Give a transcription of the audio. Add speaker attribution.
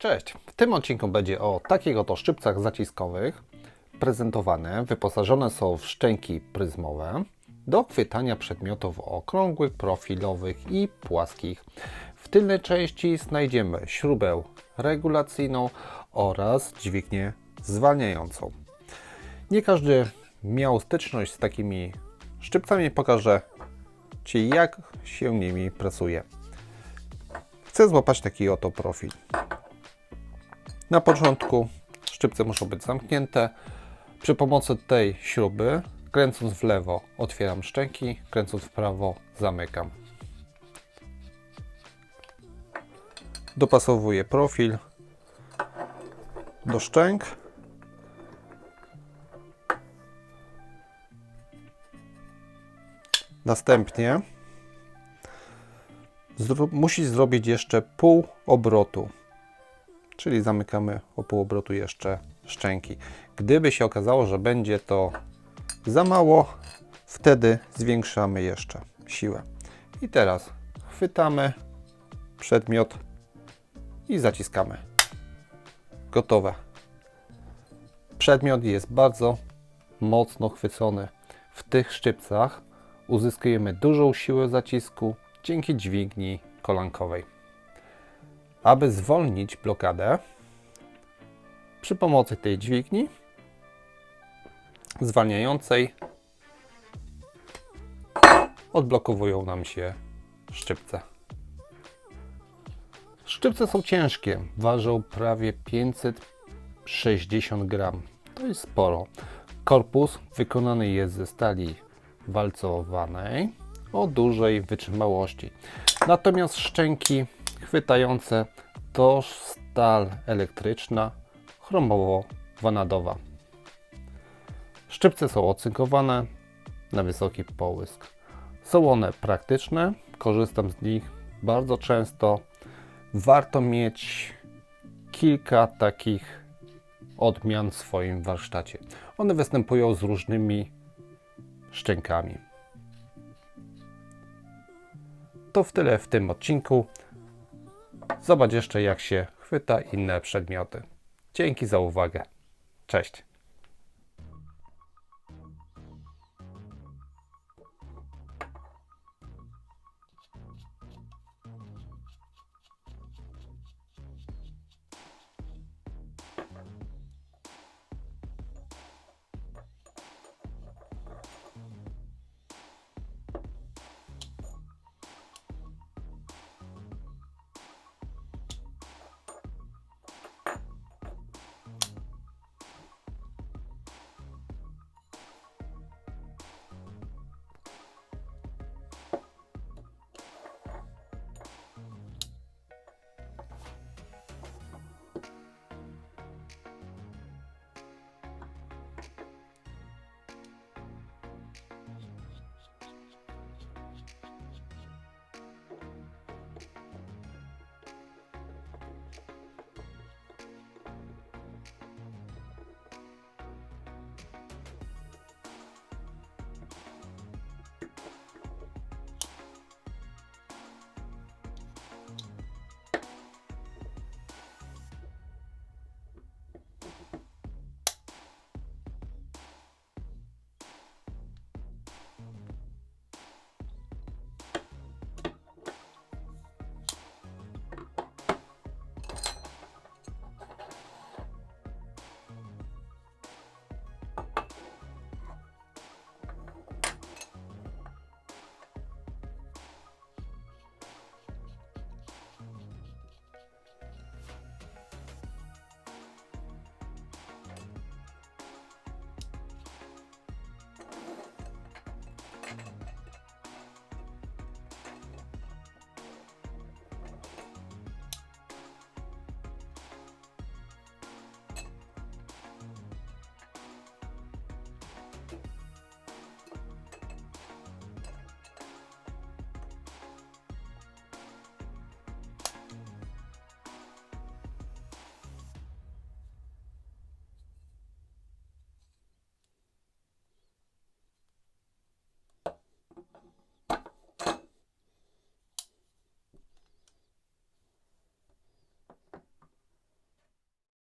Speaker 1: Cześć! W tym odcinku będzie o takich oto szczypcach zaciskowych prezentowane, wyposażone są w szczęki pryzmowe do chwytania przedmiotów okrągłych, profilowych i płaskich. W tylnej części znajdziemy śrubę regulacyjną oraz dźwignię zwalniającą. Nie każdy miał styczność z takimi szczypcami. Pokażę Ci, jak się nimi pracuje. Chcę złapać taki oto profil. Na początku szczypce muszą być zamknięte. Przy pomocy tej śruby, kręcąc w lewo, otwieram szczęki, kręcąc w prawo, zamykam. Dopasowuję profil do szczęk. Następnie zro musi zrobić jeszcze pół obrotu czyli zamykamy o pół obrotu jeszcze szczęki. Gdyby się okazało, że będzie to za mało, wtedy zwiększamy jeszcze siłę. I teraz chwytamy przedmiot i zaciskamy. Gotowe. Przedmiot jest bardzo mocno chwycony. W tych szczypcach uzyskujemy dużą siłę zacisku dzięki dźwigni kolankowej. Aby zwolnić blokadę, przy pomocy tej dźwigni zwalniającej odblokowują nam się szczypce. Szczypce są ciężkie, ważą prawie 560 gram. To jest sporo. Korpus wykonany jest ze stali walcowanej o dużej wytrzymałości. Natomiast szczęki chwytające to stal elektryczna chromowo-wanadowa. Szczypce są ocynkowane na wysoki połysk. Są one praktyczne, korzystam z nich bardzo często. Warto mieć kilka takich odmian w swoim warsztacie. One występują z różnymi szczękami. To w tyle w tym odcinku. Zobacz jeszcze, jak się chwyta inne przedmioty. Dzięki za uwagę. Cześć.